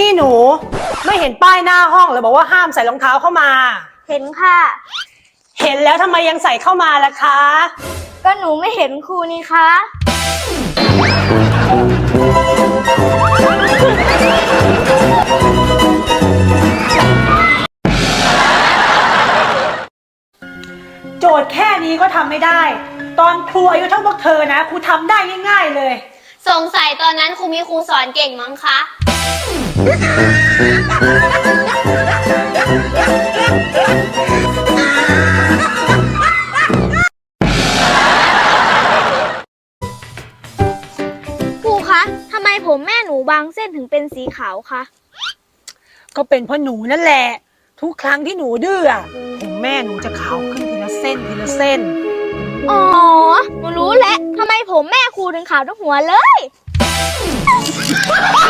นี่หนู ไม่เห็นป้ายหน้าห้องเลยบอกว่าห้ามใส่รองเท้าเข้ามา เห็นค่ะ เห็นแล้วทำไมยังใส่เข้ามาล่ะคะ ก็หนูไม่เห็นครูนี่คะโจทย์แค่นี้ก็ทำไม่ได้ ตอนครูอายุเท่าพวกเธอนะครูทำได้ง่ายๆเลย สงสัยตอนนั้นครูมีครูสอนเก่งมั้งคะ ครูคะทำไมผมแม่หนูบางเส้นถึงเป็นสีขาวคะ ก็เป็นเพราะหนูนั่นแหละ ทุกครั้งที่หนูดื้ออะผมแม่หนูจะขาวขึ้นทีละเส้นทีละเส้น อ๋อ หนูรู้แล้วทำไมผมแม่ครูถึงขาวทุกหัวเลยเ